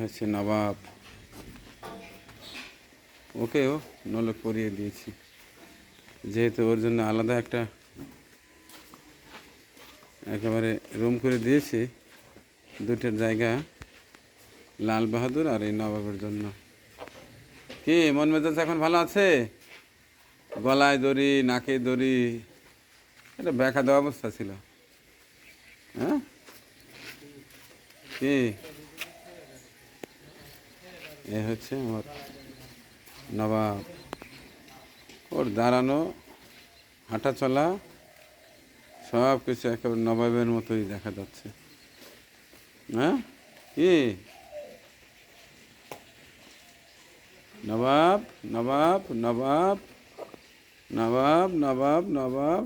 হচ্ছে নবাব। ওকেও নলক পরিয়ে দিয়েছি। যেহেতু ওর জন্য আলাদা একটা একেবারে রুম করে দিয়েছি দুটোর জায়গা, লাল বাহাদুর আর এই নবাবের জন্য। কি, মন মেজাজ এখন ভালো আছে? গলায় দড়ি, নাকে দড়ি এটা ব্যাখা দেওয়া অবস্থা ছিল। হ্যাঁ? কি? এ হচ্ছে আমার নবাব ওর দাঁড়ানো, হাঁটা চলা, সব কিছু একেবারে নবাবের মতোই দেখা যাচ্ছে। হ্যাঁ? কি? নবাব নবাব নবাব নবাব নবাব নবাব।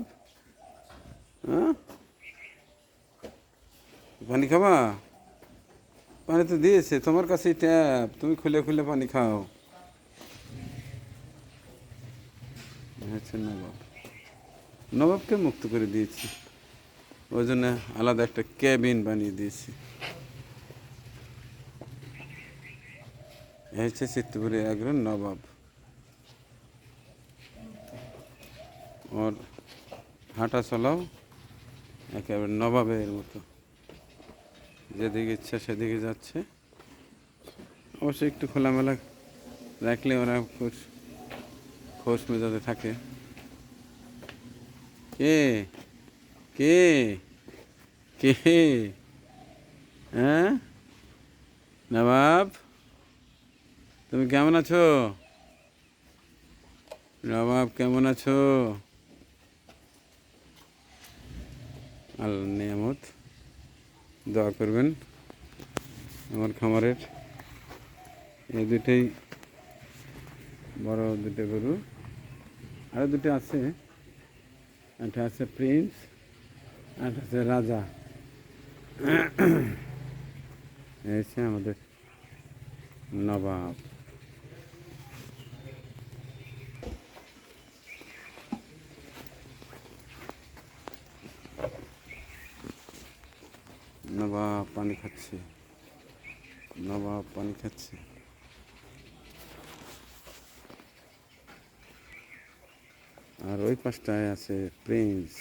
হ্যাঁ? পানি খাবা? পানি তো দিয়েছে, তোমার কাছে ট্যাপ তুমি খুলে খুলে পানি খাও। নবাব। নবাবকে মুক্ত করে দিয়েছি। ওই জন্য আলাদা একটা ক্যাবিন বানিয়ে দিয়েছি। হচ্ছে চিত্তপুরে একজন নবাব। ওর হাঁটা চলাও একেবারে নবাবের মতো। যেদিকে ইচ্ছা সেদিকে যাচ্ছে। অবশ্যই একটু খোলামেলা রাখলে ওরা খুশ, খোশ মেজাজে থাকে। কে? কে? কে? হ্যাঁ? নবাব, তুমি কেমন আছো? নবাব, কেমন আছো? আল্লাহ নিয়ামত। দোয়া করবেন। আমার খামারের এই দুটোই বড় দুটো গরু। আরও দুটো আছে। একটা আছে প্রিন্স আর আছে রাজা। এসে আমাদের নবাব। নবাব পানি খাচ্ছে। নবাব পানি খাচ্ছে। আর ওই পাশটায় আছে প্রিন্স।